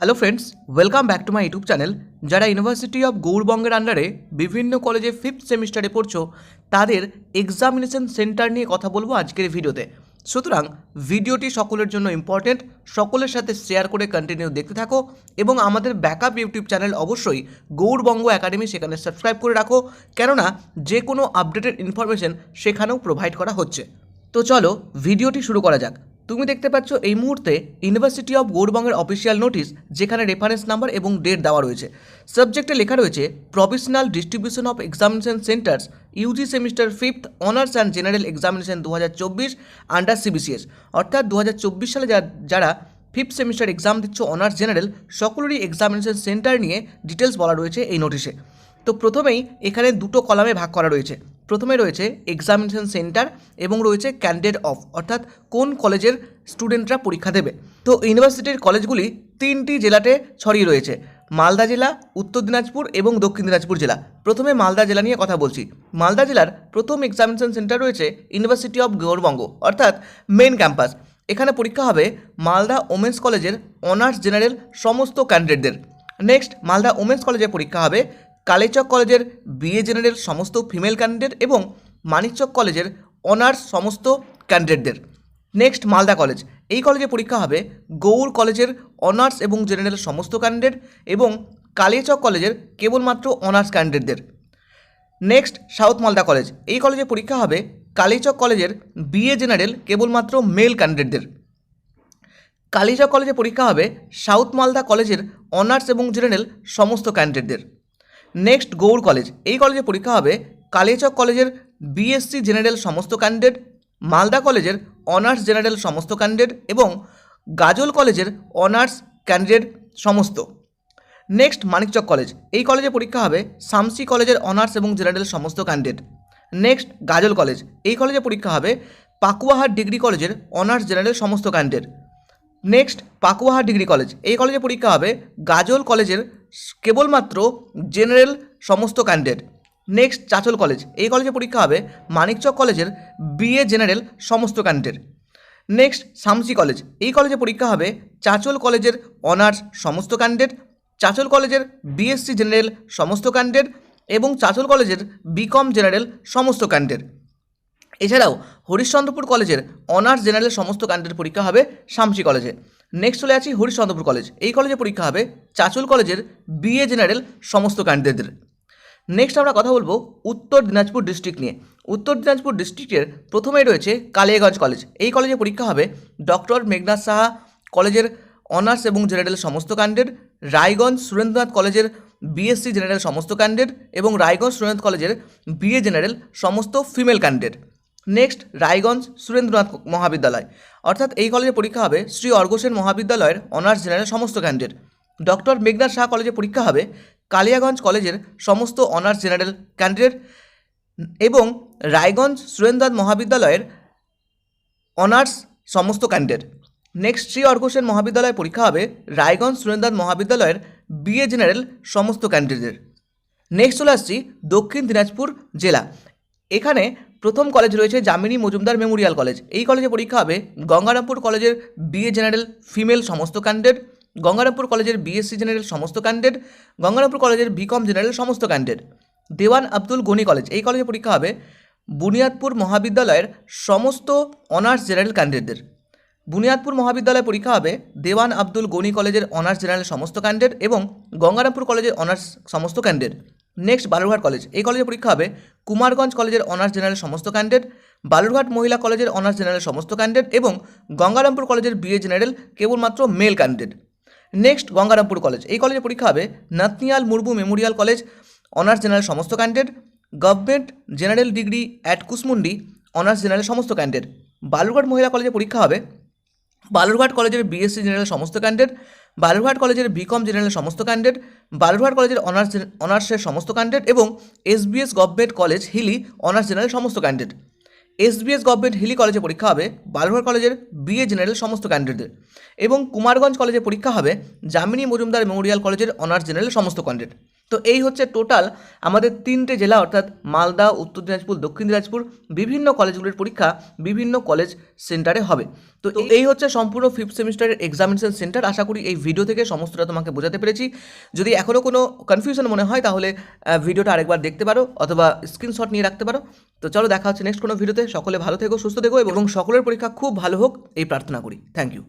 Hello friends welcome back to my YouTube channel যারা university of গৌরবঙ্গের আন্ডারে বিভিন্ন কলেজে ফিফথ সেমিস্টারে পড়ছো, তাদের এক্সামিনেশন সেন্টার নিয়ে কথা বলব আজকের ভিডিওতে সুতরাং ভিডিওটি সকলের জন্য ইম্পর্টেন্ট সকলের সাথে শেয়ার করে কন্টিনিউ দেখতে থাকো এবং আমাদের ব্যাকআপ ইউটিউব চ্যানেল অবশ্যই গৌরবঙ্গ একাডেমি সেখানে সাবস্ক্রাইব করে রাখো, কেননা যে কোনো আপডেটেড ইনফরমেশন সেখানেও প্রোভাইড করা হচ্ছে। তো চলো ভিডিওটি শুরু করা যাক। তুমি দেখতে পাচ্ছ এই মুহূর্তে ইউনিভার্সিটি অফ গৌরবঙ্গের অফিসিয়াল নোটিশ যেখানে রেফারেন্স নাম্বার এবং ডেট দেওয়া রয়েছে। সাবজেক্টে লেখা রয়েছে professional distribution of examination centres UG semester fifth honours and general examination দু হাজার চব্বিশ আন্ডার সিবিসিএস অর্থাৎ দু হাজার চব্বিশ সালে যারা ফিফথ সেমিস্টার এক্সাম দিচ্ছ অনার্স জেনারেল সকলেরই এক্সামিনেশন সেন্টার নিয়ে ডিটেলস বলা রয়েছে এই নোটিশে তো প্রথমেই এখানে দুটো কলামে ভাগ করা রয়েছে। প্রথমে রয়েছে এক্সামিনেশন সেন্টার এবং রয়েছে ক্যান্ডিডেট অফ অর্থাৎ কোন কলেজের স্টুডেন্টরা পরীক্ষা দেবে। তো ইউনিভার্সিটির কলেজগুলি তিনটি জেলাতে ছড়িয়ে রয়েছে, মালদা জেলা, উত্তর দিনাজপুর এবং দক্ষিণ দিনাজপুর জেলা। প্রথমে মালদা জেলা নিয়ে কথা বলছি। মালদা জেলার প্রথম এক্সামিনেশন সেন্টার রয়েছে ইউনিভার্সিটি অফ গৌরবঙ্গ অর্থাৎ মেন ক্যাম্পাস এখানে পরীক্ষা হবে মালদা ওমেন্স কলেজের অনার্স জেনারেল সমস্ত ক্যান্ডিডেটদের নেক্সট মালদা ওমেন্স কলেজে পরীক্ষা হবে কালেচক কলেজের বিএ জেনারেল সমস্ত ফিমেল ক্যান্ডিডেট এবং মানিকচক কলেজের অনার্স সমস্ত ক্যান্ডিডেটদের। Next, Malda college. এই কলেজে পরীক্ষা হবে গৌড় কলেজের অনার্স এবং জেনারেল সমস্ত ক্যান্ডিডেট এবং কালিয়াচক কলেজের কেবলমাত্র honours ক্যান্ডিডেটদের। Next, south Malda college. এই কলেজে পরীক্ষা হবে কালিচক কলেজের বিএ জেনারেল কেবলমাত্র মেল ক্যান্ডিডেটদের। কালিচক কলেজে পরীক্ষা হবে সাউথ মালদা কলেজের অনার্স এবং জেনারেল সমস্ত ক্যান্ডিডেটদের। Next Gour college. এই কলেজে পরীক্ষা হবে কালিয়াচক কলেজের বিএসসি জেনারেল সমস্ত ক্যান্ডিডেট মালদা কলেজের অনার্স জেনারেল সমস্ত ক্যান্ডিডেট এবং গাজল কলেজের অনার্স ক্যান্ডিডেট সমস্ত। Next Manikchak college. এই কলেজে পরীক্ষা হবে সামসি কলেজের অনার্স এবং জেনারেল সমস্ত ক্যান্ডিডেট নেক্সট গাজল কলেজ। এই কলেজে পরীক্ষা হবে পাকুয়াহাট ডিগ্রি কলেজের অনার্স জেনারেল সমস্ত candidate next Pakuahat degree college. এই কলেজে পরীক্ষা হবে গাজল কলেজের কেবলমাত্র জেনারেল সমস্ত ক্যান্ডিডেট নেক্সট চাচল কলেজ এই কলেজে পরীক্ষা হবে মানিকচক কলেজের বিএ জেনারেল সমস্ত ক্যান্ডিডেট নেক্সট শামসি কলেজ এই কলেজে পরীক্ষা হবে চাচল কলেজের অনার্স সমস্ত ক্যান্ডিডেট চাচল কলেজের বিএসসি জেনারেল সমস্ত ক্যান্ডিডেট এবং চাচল কলেজের বিকম জেনারেল সমস্ত ক্যান্ডিডেট এছাড়াও হরিশ্চন্দ্রপুর কলেজের অনার্স জেনারেল সমস্ত ক্যান্ডিডেট পরীক্ষা হবে শামসি কলেজে। নেক্সট চলে আছি হরিশ্চন্দ্রপুর কলেজ। এই কলেজে পরীক্ষা হবে চাচুল কলেজের বিএ জেনারেল সমস্ত ক্যান্ডিডেটদের নেক্সট আমরা কথা বলব উত্তর দিনাজপুর ডিস্ট্রিক্ট নিয়ে। উত্তর দিনাজপুর ডিস্ট্রিক্টের প্রথমেই রয়েছে কালিয়াগঞ্জ কলেজ। এই কলেজে পরীক্ষা হবে ডক্টর মেঘনাথ সাহা কলেজের অনার্স এবং জেনারেল সমস্ত ক্যান্ডিডেট রায়গঞ্জ সুরেন্দ্রনাথ কলেজের বিএসসি জেনারেল সমস্ত ক্যান্ডিডেট এবং রায়গঞ্জ সুরেন্দ্রনাথ কলেজের বিএ জেনারেল সমস্ত female candidate next Raiganj Surendranath Mahavidyalaya. অর্থাৎ এই কলেজে পরীক্ষা হবে শ্রী অর্ঘসেন মহাবিদ্যালয়ের অনার্স জেনারেল সমস্ত ক্যান্ডিডেট ডক্টর মেঘনাথ শাহ কলেজে পরীক্ষা হবে কালিয়াগঞ্জ কলেজের সমস্ত অনার্স জেনারেল ক্যান্ডিডেট এবং রায়গঞ্জ সুরেন্দ্রনাথ মহাবিদ্যালয়ের অনার্স সমস্ত ক্যান্ডিডেট নেক্সট শ্রী অর্ঘসেন মহাবিদ্যালয়ে পরীক্ষা হবে রায়গঞ্জ সুরেন্দ্রনাথ মহাবিদ্যালয়ের বিএ জেনারেল সমস্ত ক্যান্ডিডেটের নেক্সট চলে আসছি দক্ষিণ দিনাজপুর জেলা। এখানে প্রথম কলেজ রয়েছে জামিনী মজুমদার মেমোরিয়াল কলেজ এই কলেজে পরীক্ষা হবে গঙ্গারামপুর কলেজের বিএ জেনারেল ফিমেল সমস্ত ক্যান্ডিডেট গঙ্গারামপুর কলেজের বিএসসি জেনারেল সমস্ত ক্যান্ডিডেট গঙ্গারামপুর কলেজের বিকম জেনারেল সমস্ত ক্যান্ডিডেট দেওয়ান আব্দুল গনি কলেজ এই কলেজে পরীক্ষা হবে বুনিয়াদপুর মহাবিদ্যালয়ের সমস্ত অনার্স জেনারেল ক্যান্ডিডেটদের বুনিয়াদপুর মহাবিদ্যালয়ে পরীক্ষা হবে দেওয়ান আব্দুল গনি কলেজের অনার্স জেনারেল সমস্ত ক্যান্ডিডেট এবং গঙ্গারামপুর কলেজের অনার্স সমস্ত ক্যান্ডিডেট নেক্সট বালুরঘাট কলেজ এই কলেজে পরীক্ষা হবে কুমারগঞ্জ কলেজের অনার্স জেনারেল সমস্ত ক্যান্ডিডেট বালুরঘাট মহিলা কলেজের অনার্স জেনারেল সমস্ত ক্যান্ডিডেট এবং গঙ্গারামপুর কলেজের বিএ জেনারেল কেবলমাত্র male candidate next Gangarampur college. এই কলেজে পরীক্ষা হবে Nathaniel Murmu memorial college, honours general সমস্ত candidate government general degree at Kushmandi, honours general সমস্ত ক্যান্ডিডেট বালুরঘাট মহিলা কলেজে পরীক্ষা হবে বালুরঘাট কলেজের বিএসসি জেনারেল সমস্ত ক্যান্ডিডেট বালুরঘাট কলেজের বিকম জেনারেল সমস্ত ক্যান্ডিডেট বালুরঘাট কলেজের অনার্স অনার্সের সমস্ত ক্যান্ডিডেট এবং SBS government college Hili honours general সমস্ত ক্যান্ডিডেট এসবিএস গভর্নমেন্ট হিলি কলেজে পরীক্ষা হবে বালুরঘাট কলেজের বিএ জেনারেল সমস্ত ক্যান্ডিডেটদের এবং কুমারগঞ্জ কলেজে পরীক্ষা হবে জামিনী মজুমদার মেমোরিয়াল কলেজের অনার্স জেনারেল সমস্ত ক্যান্ডিডেট তো এই হচ্ছে টোটাল আমাদের তিনটে জেলা অর্থাৎ মালদা উত্তর দিনাজপুর দক্ষিণ দিনাজপুর বিভিন্ন কলেজগুলির পরীক্ষা বিভিন্ন কলেজ সেন্টারে হবে। তো এই হচ্ছে সম্পূর্ণ ফিফথ সেমিস্টারের এক্সামিনেশন সেন্টার আশা করি এই ভিডিও থেকে সমস্তটা তোমাকে বোঝাতে পেরেছি। যদি এখনও কোনো কনফিউশন মনে হয় তাহলে ভিডিওটা আরেকবার দেখতে পারো অথবা স্ক্রিনশট নিয়ে রাখতে পারো। তো চলো দেখা হচ্ছে নেক্সট কোনো ভিডিওতে সকলে ভালো থেকো সুস্থ থেকো এবং সকলের পরীক্ষা খুব ভালো হোক এই প্রার্থনা করি। Thank you